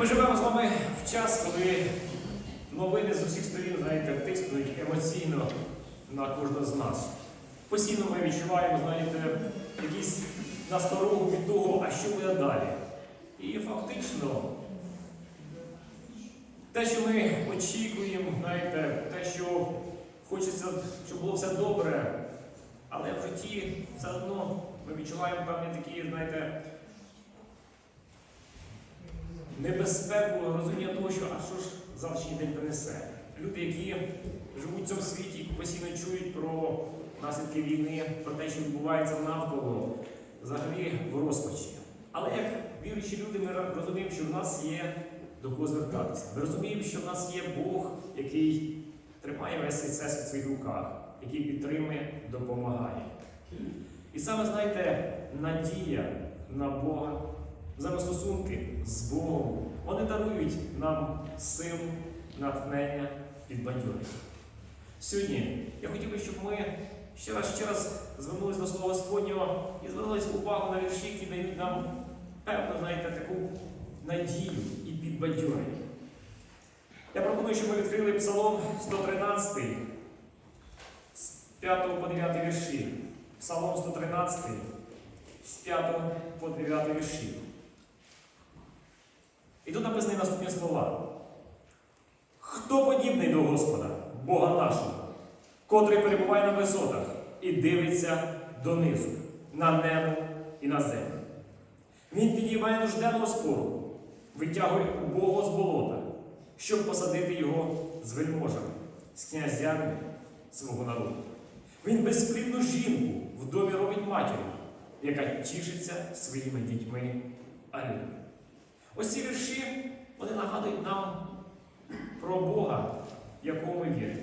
Ми живемо з вами в час, коли новини з усіх сторін, знаєте, тиснуть емоційно на кожного з нас. Постійно ми відчуваємо, знаєте, якісь насторогу від того, а що буде далі. І фактично, те, що ми очікуємо, знаєте, те, що хочеться, щоб було все добре, але в житті все одно ми відчуваємо певні такі, знаєте, небезпеку, розуміння того, що а що ж завтрашній день принесе. Люди, які живуть в цьому світі, які постійно чують про наслідки війни, про те, що відбувається навколо, взагалі в розпачі. Але як віруючі люди, ми розуміємо, що в нас є до кого звертатися. Ми розуміємо, що в нас є Бог, який тримає весь всесвіт в своїх руках, який підтримує, допомагає. І саме, знаєте, надія на Бога, взаємостосунки з Богом, вони дарують нам силу, натхнення, підбадьорення. Сьогодні я хотів би, щоб ми ще раз ще раз звернулися до Слова Господнього і звернулися увагу на вірші, які дають нам певну, знаєте, таку надію і підбадьорення. Я пропоную, щоб ми відкрили Псалом 113 з 5 по 9 вірші. Псалом 113 з 5 по 9 вірші. І тут написані наступні слова. Хто подібний до Господа, Бога нашого, котрий перебуває на висотах і дивиться донизу, на небо і на землю. Він підіймає нужденного спору, витягує убого з болота, щоб посадити його з вельможами, з князями свого народу. Він безплідну жінку в домі робить матір'ю, яка тішиться своїми дітьми. Алілуя. Ось ці вірші вони нагадують нам про Бога, якому ми віримо.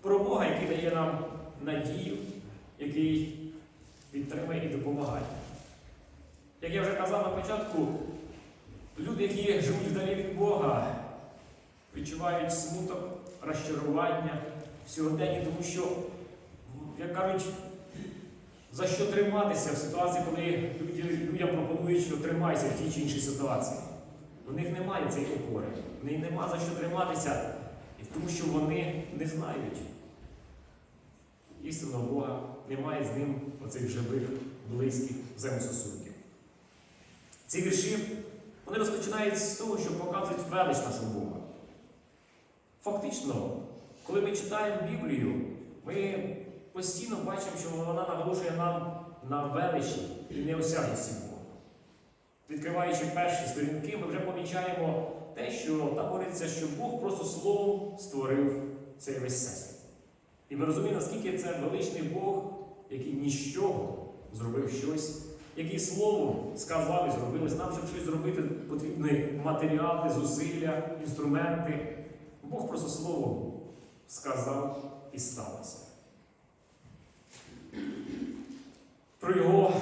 Про Бога, який дає нам надію, який підтримує і допомагає. Як я вже казав на початку, люди, які живуть вдалі від Бога, відчувають смуток, розчарування в сьогоденні, тому що, як кажуть, за що триматися в ситуації, коли людям пропонують, що тримайся в тій чи іншій ситуації. У них немає цієї опори, в них нема за що триматися, і тому що вони не знають істинного Бога, немає з ним оцих живих, близьких взаємостосунків. Ці вірші вони розпочинають з того, що показують велич нашого Бога. Фактично, коли ми читаємо Біблію, ми постійно бачимо, що вона наголошує нам на величі і неосягності Бога. Відкриваючи перші сторінки, ми вже помічаємо те, що там говориться, що Бог просто словом створив цей весь всесвіт. І ми розуміємо, наскільки це величний Бог, який ніщо зробив щось, який словом сказав і зробив. Нам, щоб щось зробити, потрібні матеріали, зусилля, інструменти. Бог просто словом сказав і сталося. Про його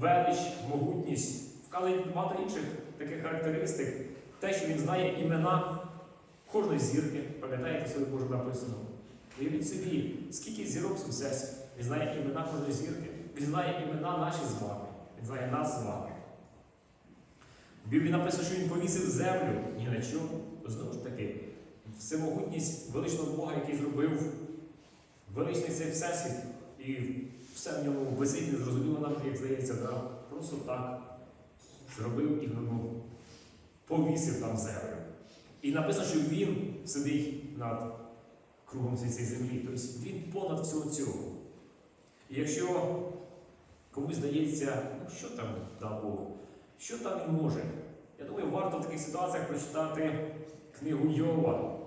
велич, могутність вказує багато інших таких характеристик. Те, що він знає імена кожної зірки, пам'ятаєте, собі Боже написано. Уявіть собі, скільки зірок в всесвіті. Він знає імена кожної зірки, він знає імена наші з вами, він знає нас з вами. В Біблії написано, що він повісив землю ні на чому. Знову ж таки, всемогутність величного Бога, який зробив величний цей всесвіт, і все в ньому висить, незрозуміло нам, як здається, да? просто так зробив і ну, повісив там землю. І написано, що він сидить над кругом цієї землі. Тобто він понад всього цього. І якщо комусь здається, ну що там дав Бог, що там він може? Я думаю, варто в таких ситуаціях прочитати книгу Йова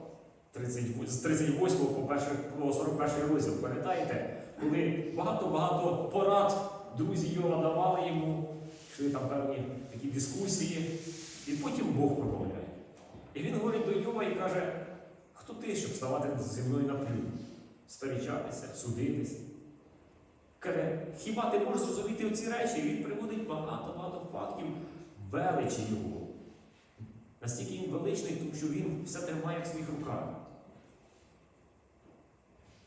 30 з 38 по, перший, по 41 розділ. Пам'ятаєте? Коли багато-багато порад друзі Йова давали йому, йшли там певні такі дискусії, і потім Бог промовляє. І він говорить до Йова і каже, хто ти, щоб ставати зі мною на плю? Сперечатися, судитися. Хіба ти можеш зрозуміти оці речі? Він приводить багато-багато фактів величі його. Настільки він величний, тому що він все тримає в своїх руках.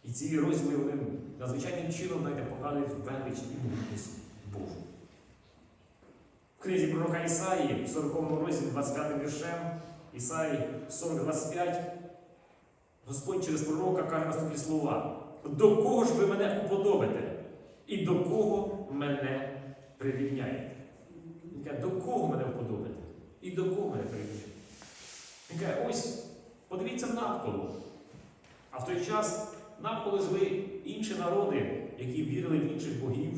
І ці розділи вони надзвичайним чином знаєте, показують велич і могутність Божу. книзі пророка Ісаї, в 40 розділі, 25 віршем, Ісаї 40-25, Господь через пророка каже наступні слова: до кого ж ви мене уподобите? І до кого мене прирівняєте? Він каже, до кого мене вподобите? І до кого мене прирівняєте? Він каже, ось, подивіться навколо. А в той час навколо жили інші народи, які вірили в інших богів,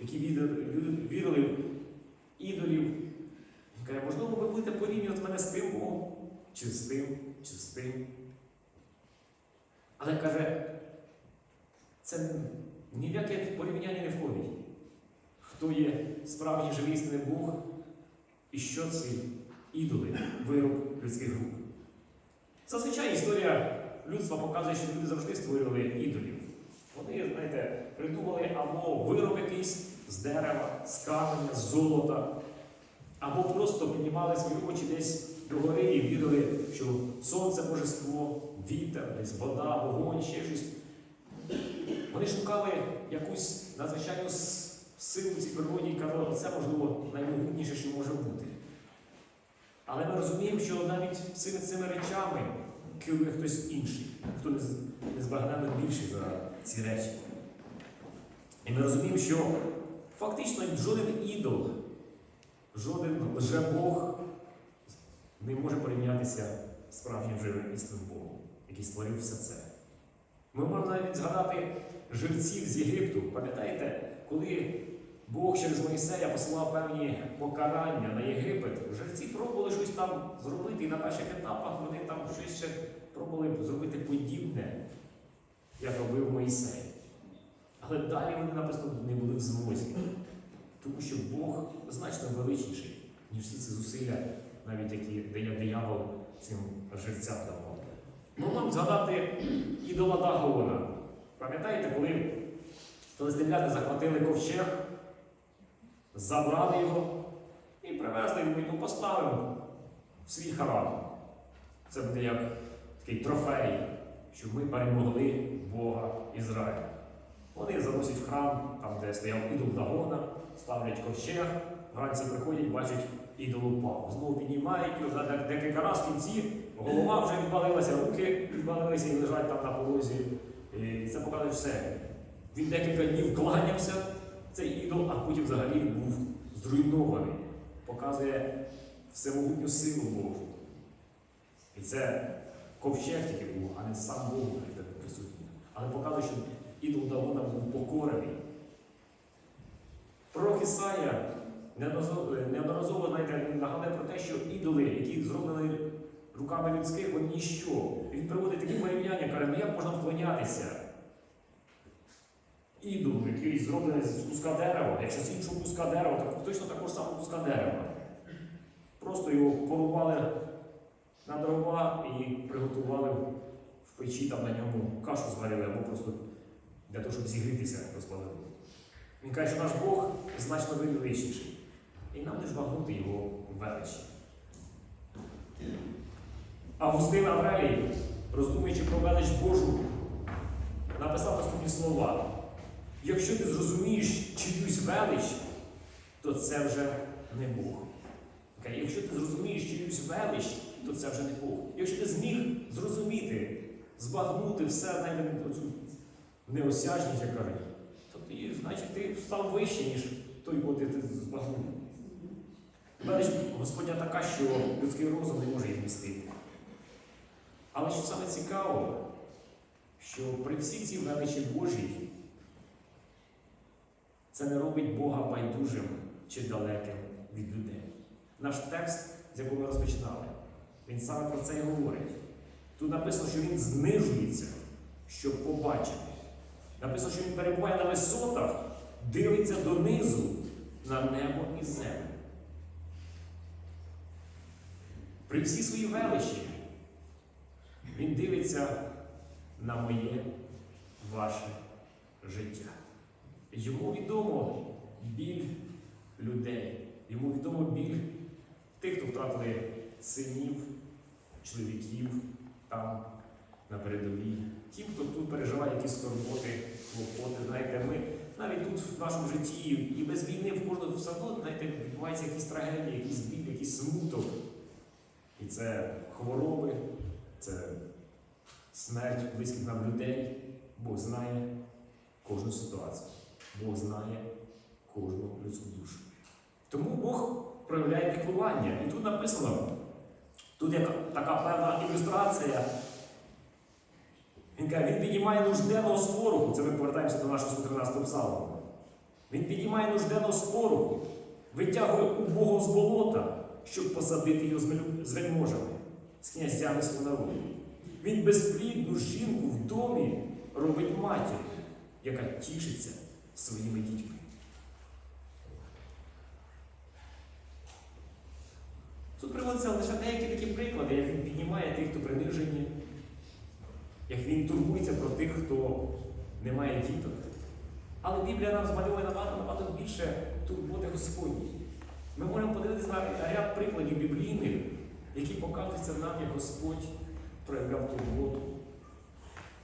які вірили, в ідолів. Він каже, можливо, ви будете порівнювати мене з тим Богом, чи з тим, чи з тим. Але каже, це ні в яке порівняння не входить. Хто є справжній живий істинний Бог і що ці ідоли, вироб людських рук. Зазвичай історія людства показує, що люди завжди створювали ідолів. Вони, знаєте, придумали або вироб якийсь з дерева, з каменя, з золота, або просто піднімали свої очі десь догори і вірили, що сонце божество, вітер, десь вода, вогонь, ще щось. Вони шукали якусь надзвичайну силу в цій природі і казали, це можливо наймогутніше, що може бути. Але ми розуміємо, що навіть всіми цими речами керує хтось інший, хто не з- незбагненно більший за ці речі. І ми розуміємо, що фактично жоден ідол, жоден лжебог не може порівнятися з справжнім живим істинним Богом, який створив все це. Ми можемо навіть згадати живців з Єгипту. Пам'ятаєте, коли Бог через Моїсея посилав певні покарання на Єгипет, жерці пробували щось там зробити, і на перших етапах вони там щось ще пробували зробити подібне, як робив Моїсей. Але далі вони написано не були в змозі, тому що Бог значно величніший, ніж всі ці зусилля, навіть які дає диявол цим жерцям давав. Ми можемо згадати ідола Дагона. Пам'ятаєте, коли филистимляни захватили ковчег, забрали його і привезли йому, поставимо в свій харам. Це буде як такий трофей, щоб ми перемогли Бога Ізраїля. Вони заносять в храм, там, де стояв ідол Дагона, ставлять ковчег, вранці приходять, бачать ідол упав. Знову піднімають його за декілька разів в кінці, голова вже відвалилася, руки відвалилися і лежать там на полозі. І це показує все. Він декілька днів кланявся, цей ідол, а потім взагалі був зруйнований. Показує всемогутню силу Божу. І це ковчег тільки був, а не сам Бог де присутній. Але показує, що ідол Давона був покорений. Пророк Ісая неодноразово, він нагадує про те, що ідоли, які зроблені руками людських, вони ніщо. Він приводить такі порівняння, каже, ну як можна вклонятися ідолу, який зроблений з куска дерева, якщо з іншого куска дерева, то точно такого ж самого куска дерева. Просто його порубали на дрова і приготували в печі там на ньому кашу зварили або просто для того, щоб зігрітися, розпалили. Він каже, що наш Бог значно величніший. І нам не збагнути його величі. Августин Аврелій, роздумуючи про велич Божу, написав наступні слова. Якщо ти зрозумієш чиюсь велич, то це вже не Бог. Якщо ти зрозумієш чиюсь велич, то це вже не Бог. Якщо ти зміг зрозуміти, збагнути все, знаєте, оцю неосяжність, як кажуть, то ти, значить, ти став вище, ніж той, кого ти збагнув. Велич Господня така, що людський розум не може її вмістити. Але що саме цікаво, що при всій цій величі Божій це не робить Бога байдужим чи далеким від людей. Наш текст, з якого ми розпочинали, він саме про це і говорить. Тут написано, що він знижується, щоб побачити. Написано, що він перебуває на висотах, дивиться донизу на небо і землю. При всій своїй величі він дивиться на моє ваше життя. Йому відомо біль людей, йому відомо біль тих, хто втратили синів, чоловіків там на передовій, ті, хто тут переживає якісь скорботи, клопоти. Знаєте, ми навіть тут в нашому житті, і без війни в кожного все одно, знаєте, відбуваються якісь трагедії, якісь біль, якийсь смуток. І це хвороби, це смерть близьких нам людей. Бог знає кожну ситуацію. Бог знає кожну людську душу. Тому Бог проявляє піклування. І тут написано, тут є така певна ілюстрація. Він каже, він піднімає нужденного спору. Це ми повертаємося до нашого 113 псалму. Він піднімає нужденного спору, витягує убого з болота, щоб посадити його з вельможами, з князями свого народу. Він безплідну жінку в домі робить матір, яка тішиться своїми дітьми. Тут приводяться лише деякі такі приклади, як він піднімає тих, хто принижені, як він турбується про тих, хто не має діток. Але Біблія нам змальовує набагато, набагато більше турботи Господні. Ми можемо подивитися на ряд прикладів біблійних, які показуються нам, як Господь проявляв турботу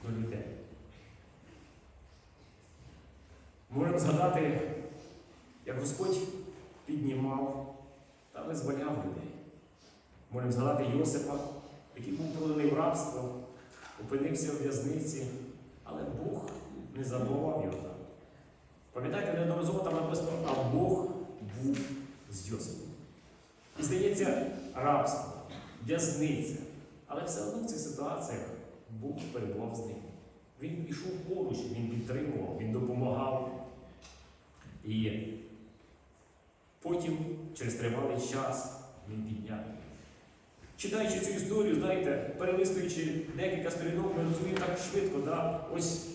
до людей. Можемо згадати, як Господь піднімав та визволяв людей. Можемо згадати Йосипа, який був проданий в рабство, опинився в в'язниці, але Бог не забував його там. Пам'ятаєте, неодноразово там написано, а Бог був з Йосипом. І здається, рабство, в'язниця. Але все одно в цих ситуаціях Бог перебував з ним. Він пішов поруч, він підтримував, він допомагав. І потім, через тривалий час, він підняв. Читаючи цю історію, знаєте, перелистуючи декілька сторінок, ми розуміємо так швидко, да? ось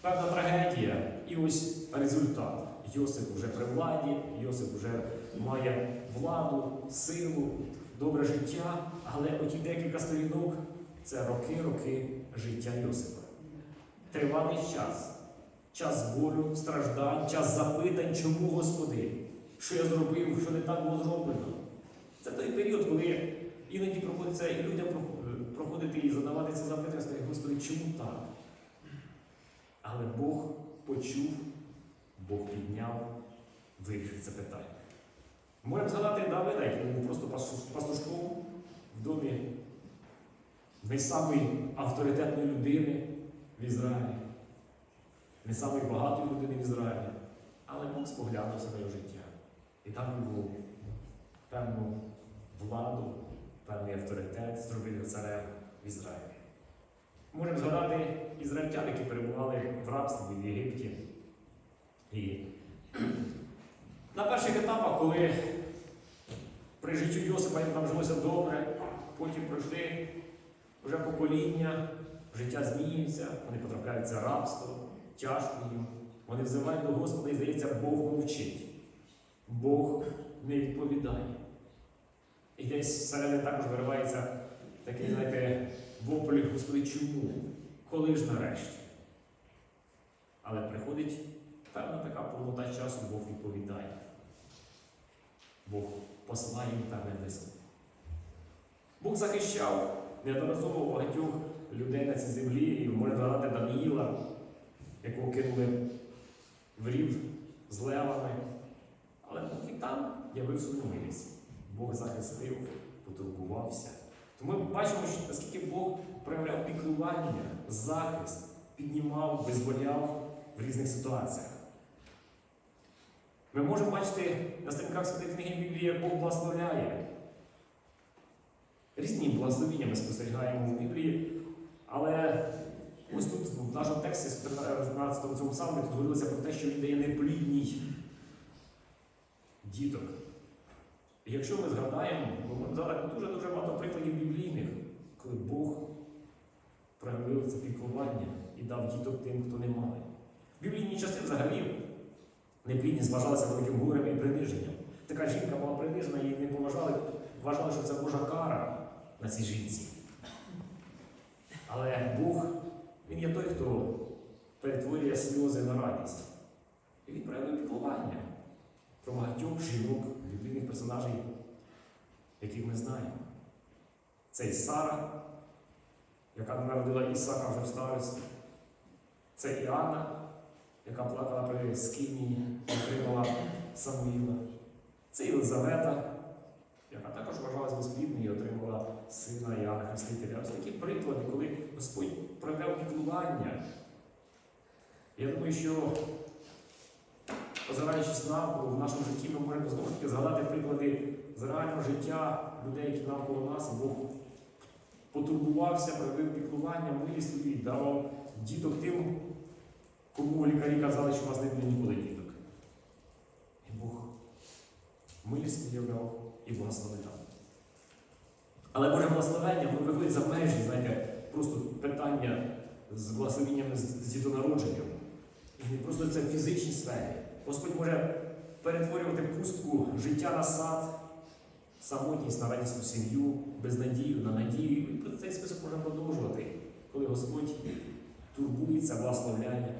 певна трагедія і ось результат. Йосип вже при владі, Йосип вже має владу, силу, добре життя, але оті декілька сторінок це роки-роки життя Йосипа. Тривалий час. Час болю, страждань, час запитань, чому Господи, що я зробив, що не так було зроблено. Це той період, коли іноді проходиться і людям проходити і задавати ці запитання, сказати, Господи, чому так? Але Бог почув, Бог підняв, вирішив це питання. Можемо згадати Давида, який був просто пасту- пастушком в домі не самої авторитетної людини в Ізраїлі, не самої багатої людини в Ізраїлі, але Бог споглянувся на його життя. І там його певну владу, певний авторитет зробив царем в Ізраїлі. Можемо згадати ізраїльтян, які перебували в рабстві в Єгипті. І на перших етапах, коли при житті Йосипа їм там жилося добре, потім пройшли вже покоління, життя змінюється, вони потрапляють це рабство, тяжко їм. Вони взивають до Господа і здається, Бог мовчить. Бог не відповідає. І десь всередині також виривається такий, знаєте, вопль, Господи, чому? Коли ж нарешті? Але приходить певна така повнота часу, Бог відповідає. Бог посилає їм певний висновок. Бог захищав неодноразово багатьох людей на цій землі, і можна згадати Даниїла, якого кинули в рів з левами. Але і там явив свою милість. Бог захистив, потурбувався. Тому ми бачимо, що наскільки Бог проявляв піклування, захист, піднімав, визволяв в різних ситуаціях. Ми можемо бачити на сторінках Святої книги Біблії, як Бог благословляє. Різні благословіння ми спостерігаємо в Біблії, але ось тут в нашому тексті з 13 цьому псалмі тут говорилося про те, що він дає неплідній діток. І якщо ми згадаємо, можемо згадати дуже-дуже багато прикладів біблійних, коли Бог проявив це піклування і дав діток тим, хто не має. В біблійні часи взагалі неплідність вважалася великим горем і приниженням. Така жінка була принижена, її не поважали, вважали, що це Божа кара на цій жінці. Але Бог, Він є той, хто перетворює сльози на радість. І він проявив піклування про багатьох жінок, біблійних персонажів, яких ми знаємо. Це і Сара, яка народила Ісака вже в старості. Це і Анна, яка плакала при скині, отримала Самуїла. Це Єлизавета, яка також вважалась безплідною і отримала сина Іоанна Хрестителя. Ось такі приклади, коли Господь проявляв піклування. Я думаю, що озираючись навколо в нашому житті, ми можемо знову таки згадати приклади з реального життя людей, які навколо нас, Бог потурбувався, проявив піклування, милість свою і давав діток тим, кому лікарі казали, що у вас не буде ніколи діток. І Бог милість виявляв і благословив. Але Боже благословення воно виходить за межі, знаєте, просто питання з благословеннями з дітонародженням. І не просто це в фізичній сфері. Господь може перетворювати пустку життя на сад, самотність на радісну сім'ю, безнадію на надію. І цей список можна продовжувати, коли Господь турбується, благословляє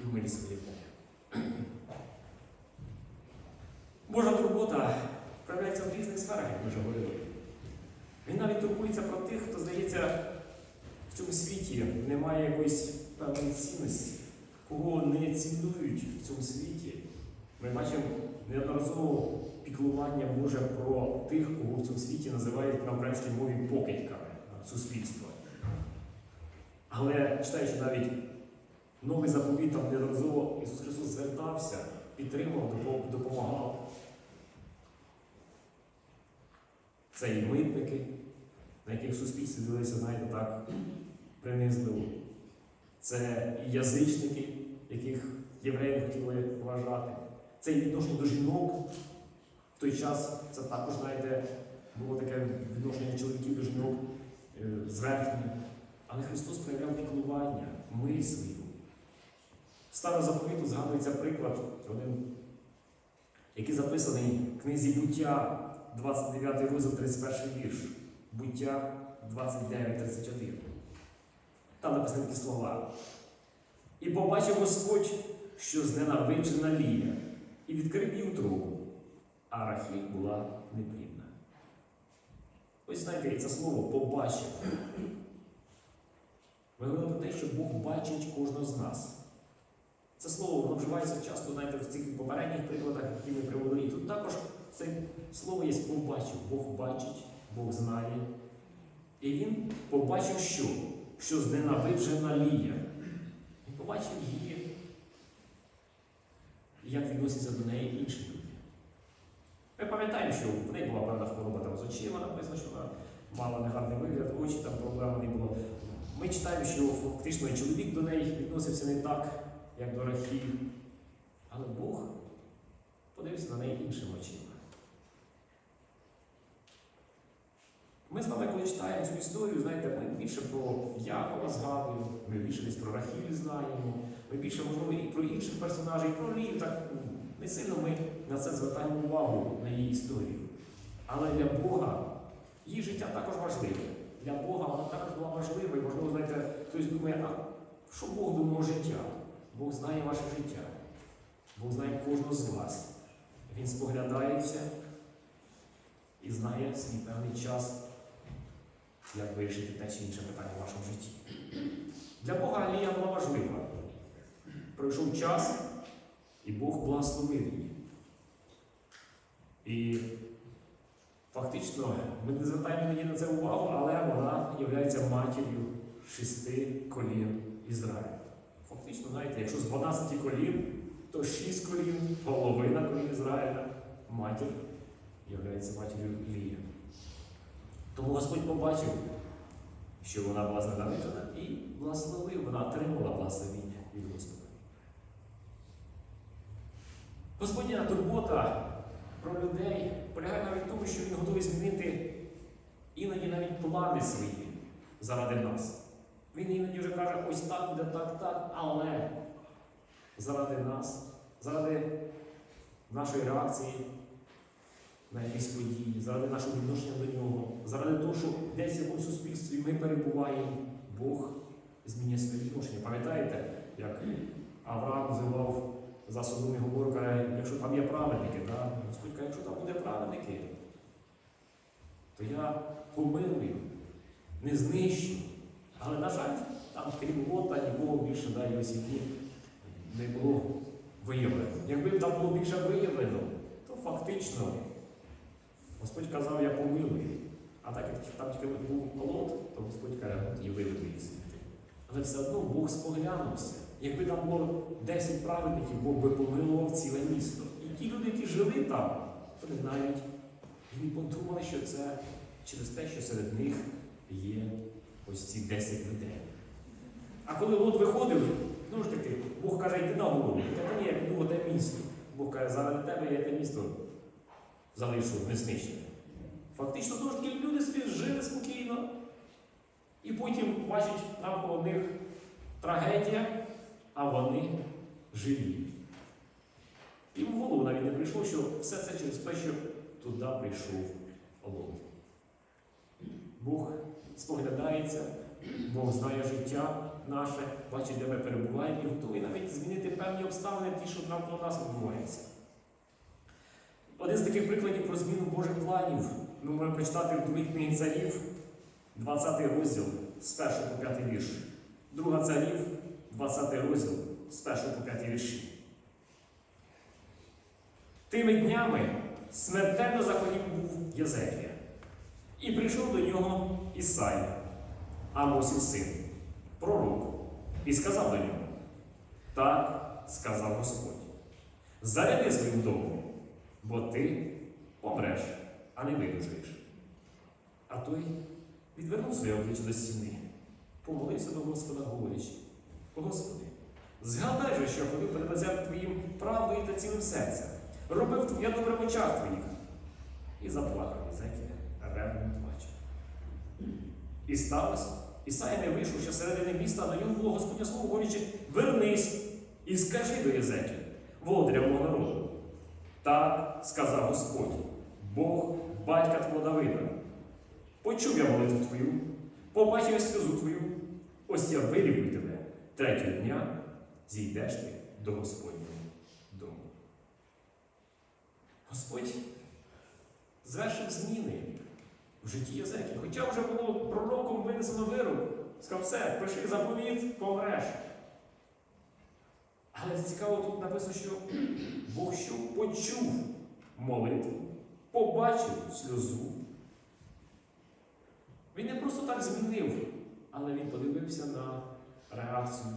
і в милість виявляє. Божа турбота проявляється в різних сферах, як ми вже говорили. Він навіть турбується про тих, хто, здається, в цьому світі немає якоїсь певної цінності, кого не цінують в цьому світі. Ми бачимо неодноразово піклування Боже про тих, кого в цьому світі називають на українській мові покидьками суспільства. Але читаючи навіть новий заповіт, там неодноразово Ісус Христос звертався, підтримував, допомагав. Це і митники, на яких суспільстві дивилися, знаєте, так, принизливо. Це і язичники, яких євреї хотіли вважати. Це і відношення до жінок. В той час це також, знаєте, було таке відношення чоловіків до жінок е, зверхнє. Але Христос проявляв піклування, милість свою. Старого заповіту згадується приклад, один, який записаний в книзі буття, 29 розділ, 31 вірш. Буття 29.31. Там написані такі слова. І побачив Господь, що зненавиджена Лія, і відкрив її утробу, а Рахіль була неплідна. Ось знаєте, це слово побачив. Ми говоримо про те, що Бог бачить кожного з нас. Це слово воно вживається часто, знаєте, в цих попередніх прикладах, які ми приводили. І тут також це слово є побачив. Бог бачить, Бог знає. І він побачив що? Що зненавиджена Лія. Він побачив її, як відносяться до неї інші люди. Ми пам'ятаємо, що в неї була певна хвороба там з очима, написано, що вона мала негарний вигляд, очі там проблем не було. Ми читаємо, що фактично чоловік до неї відносився не так, як до Рахіль. Але Бог подивився на неї іншими очима. Ми з вами, коли читаємо цю історію, знаєте, ми більше про Якова згадуємо, ми більше десь про Рахіль знаємо, ми більше, можливо, і про інших персонажів, і про Лію. Так ну, не сильно ми на це звертаємо увагу на її історію. Але для Бога її життя також важливе. Для Бога вона також була важлива. І, можливо, знаєте, хтось думає, а що Бог думає життя? Бог знає ваше життя. Бог знає кожного з вас. Він споглядається і знає свій певний час, як вирішити те чи інше питання в вашому житті. Для Бога Алія була важлива. Пройшов час, і Бог благословив її. І фактично ми не звертаємо іноді на це увагу, але вона є матір'ю шести колін Ізраїля. Фактично, знаєте, якщо з 12 колін, то 6 колін, половина колін Ізраїля, матір є матір'ю Лії. Тому Господь побачив, що вона була зненавиджена і благословив, вона отримала благословіння від Господа. Господня турбота про людей полягає навіть в тому, що Він готовий змінити іноді навіть плани свої заради нас. Він іноді вже каже, ось так буде, так, так, але заради нас, заради нашої реакції на якісь події, заради нашого відношення до нього, заради того, що десь в якомусь суспільстві ми перебуваємо, Бог змінює своє відношення. Пам'ятаєте, як Авраам взивав за Содом і Гомору, каже, якщо там є праведники, да? Господь каже, якщо там буде праведники, то я помилую, не знищу. Але, на жаль, там крім Лота нікого більше да, його сім'ї не було виявлено. Якби там було більше виявлено, то фактично Господь казав, я помилую. А так як там тільки був голод, то Господь каже, «От і їх звідти. Але все одно Бог споглянувся. Якби там було 10 праведників, Бог би помилував ціле місто. І ті люди, які жили там, вони навіть і подумали, що це через те, що серед них є ось ці 10 людей. А коли Лот виходив, ну ж таки, Бог каже, йди на голову. Та ні, я піду те місто. Бог каже, заради тебе я те місто залишу незнищене. Фактично, знову ж таки, люди собі жили спокійно. І потім бачать навколо них трагедія, а вони живі. Їм в голову навіть не прийшло, що все це через те, що туди прийшов Лот. Бог споглядається, Бог знає життя наше, бачить, де ми перебуваємо, і готовий навіть змінити певні обставини, ті, що навколо нас відбуваються. Один з таких прикладів про зміну Божих планів ми можемо прочитати в другій книгі царів, 20 розділ з 1 по 5 вірш. Друга царів, 20 розділ з 1 по 5 вірші. Тими днями смертельно захворів був Єзекія. І прийшов до нього Ісай, Амосів син, пророк, і сказав до нього: Так сказав Господь, заряди своїм домом, бо ти помреш, а не видужаєш. А той відвернув своє обличчя до стіни, помолився до Господа, говорячи: Господи, згадай же, що ходив перед лицем Твоїм правдою та цілим серцем, робив Твоє добре в очах Твоїх. І заплакав Єзекія ревним плачем. І сталося, Ісай не вийшов ще середини міста, на ньому було Господнє слово, говорячи, вернись і скажи до Єзекія, володаря мого народу. Так сказав Господь, Бог, батька твого Давида. Почув я молитву твою, побачив сльозу твою, ось я вилікую тебе. Третього дня зійдеш ти до Господнього дому. Господь звершив зміни в житті Єзекії. Хоча вже було пророком винесено вирок, сказав, все, пиши заповіт, помреш. Але цікаво тут написано, що Бог що почув молитву, побачив сльозу. Він не просто так змінив, але він подивився на реакцію.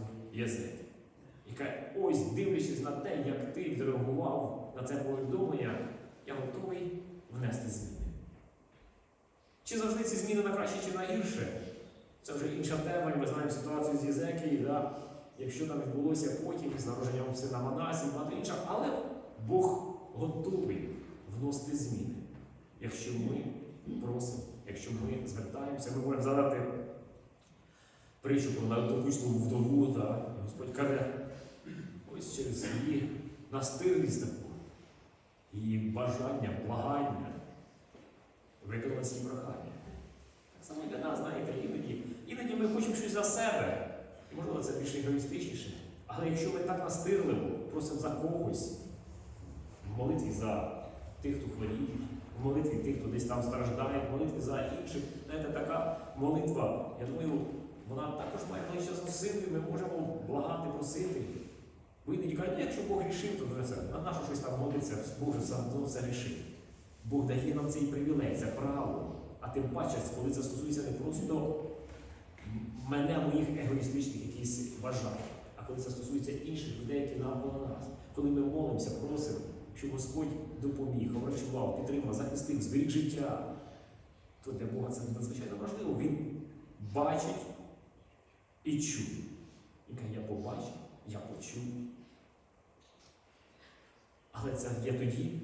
І каже, ось дивлячись на те, як ти відреагував на це повідомлення, я готовий внести зміни. Чи завжди ці зміни на краще чи на гірше? Це вже інша тема, і ми знаємо ситуацію з Єзекією, да? якщо там відбулося потім з народженням сина Манасі, багато інших, але Бог готовий вносити зміни. Якщо ми просимо, якщо ми звертаємося, ми можемо задати притчу про допустиму вдову, да? Господь каже, ось через її настирність таку, її бажання, благання виконала ці прохання. Так само для нас, знаєте, іноді, іноді ми хочемо щось за себе. І можливо, це більш егоїстичніше. Але якщо ми так настирливо просимо за когось, в молитві за тих, хто хворіє, в молитві тих, хто десь там страждає, в молитві за інших, знаєте, така молитва, я думаю, вона також має величезну силу, ми можемо благати, просити. Ви іноді кажуть, «Ну, якщо Бог рішив, то вже це. На нащо щось там молиться, Бог же сам то все рішив. Бог дає нам цей привілей, це право. А тим паче, коли це стосується не просто мене, моїх егоїстичних якісь бажань, а коли це стосується інших людей, які навколо нас. Коли ми молимося, просимо, щоб Господь допоміг, обрачував, підтримав, захистив, зберіг життя, то для Бога це надзвичайно важливо. Він бачить і чує. І каже, я побачив, я почув. Але це є тоді,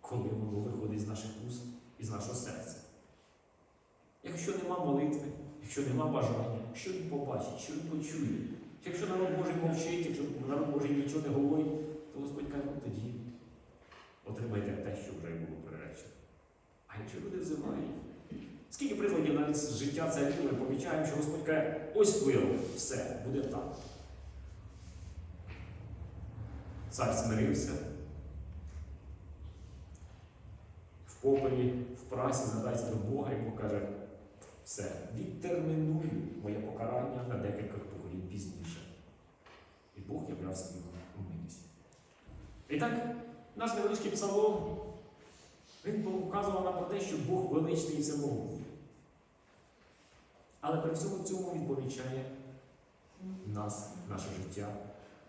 коли воно виходить з наших уст і з нашого серця. Якщо нема молитви, якщо нема бажання, що він побачить, що він почує, якщо народ Божий мовчить, якщо народ Божий нічого не говорить, то Господь каже, ну тоді отримайте те, що вже було переречено. А якщо люди взивають, скільки прикладів навіть з життя царів ми помічаємо, що Господь каже, ось вирок, все, буде так. Цар смирився. В попелі, в прасі надасть до Бога і покаже все, відтерміную моє покарання на декілька поколінь пізніше. і Бог являв свою милість. І так, наш невеличкий псалом, він показував нам про те, що Бог величний і всемогутній. Але при всьому цьому він помічає нас, наше життя,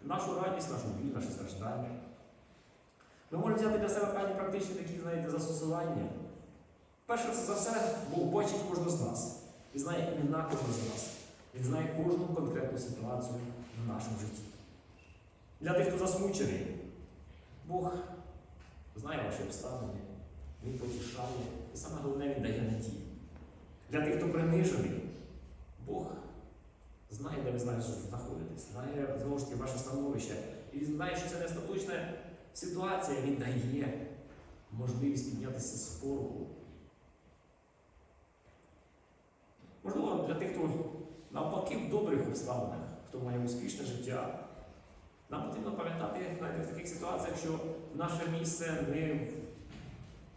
нашу радість, нашу біль, наше страждання. Ми можемо взяти для себе певні практичні такі, знаєте, застосування. Перше за все, Бог бачить кожного з нас. Він знає імена кожного з нас. Він знає кожну конкретну ситуацію в нашому житті. Для тих, хто засмучений, Бог знає ваші обставини, Він потішає, і саме головне, Він дає надію. Для тих, хто принижений, Бог знає, де ви знаєте, знаходитесь, знає знову ж таки ваше становище. І він знає, що це не остаточна ситуація, він дає можливість піднятися з порогу. Можливо, для тих, хто навпаки в добрих обставинах, хто має успішне життя, нам потрібно пам'ятати знаєте, в таких ситуаціях, що наше місце не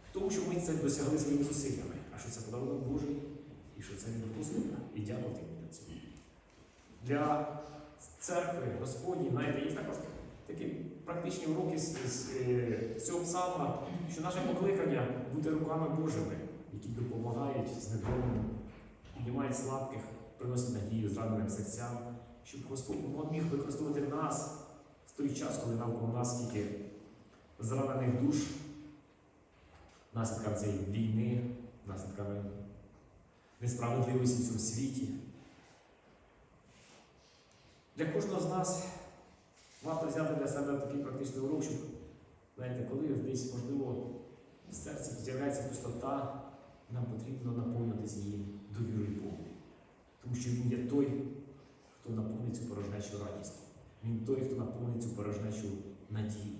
в тому, що ми це досягли своїми зусиллями, а що це подарунок Божий, і що це Господа. І дякувати йому за це. Для церкви Господні, знаєте, є також такі практичні уроки з, з, з цього псалма, що наше покликання бути руками Божими, які допомагають знедоленим, піднімають слабких, приносять надію зраненим серцям, щоб Господь міг використовувати нас в той час, коли навколо нас тільки зранених душ, наслідками цієї війни, наслідками несправедливості в цьому світі. Для кожного з нас варто взяти для себе такий практичний урок, щоб, знаєте, коли десь, можливо, в серці з'являється пустота, нам потрібно наповнюватися її довірою Богу. Тому що Він є той, хто наповнить цю порожнечу радістю. Він той, хто наповнить цю порожнечу надією.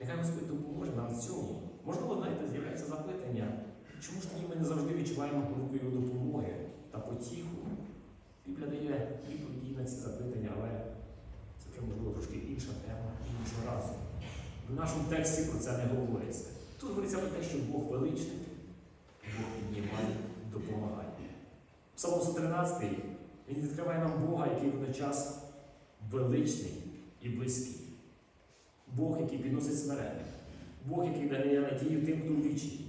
Нехай Господь допоможе нам в цьому. Можливо, знаєте, з'являється запитання, чому ж тоді ми не завжди відчуваємо велику його допомоги та потіху? Біблія дає відповіді на ці запитання, але це вже можливо трошки інша тема іншого разу. В нашому тексті про це не говориться. Тут говориться про те, що Бог величний, Бог піднімає, допомагає. Псалом 113 він відкриває нам Бога, який водночас величний і близький. Бог, який підносить смирення. Бог, який дає надію тим, хто вічний,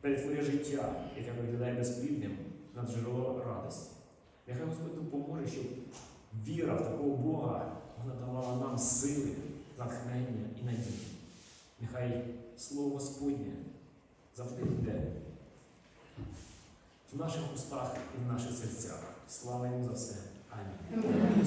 перетворює життя, яке виглядає безплідним на джерело радості. Нехай Господь допоможе, щоб віра в такого Бога вона давала нам сили, натхнення і надію. Нехай Слово Господнє завжди буде в наших устах і в наших серцях. Слава йому за все. Амінь.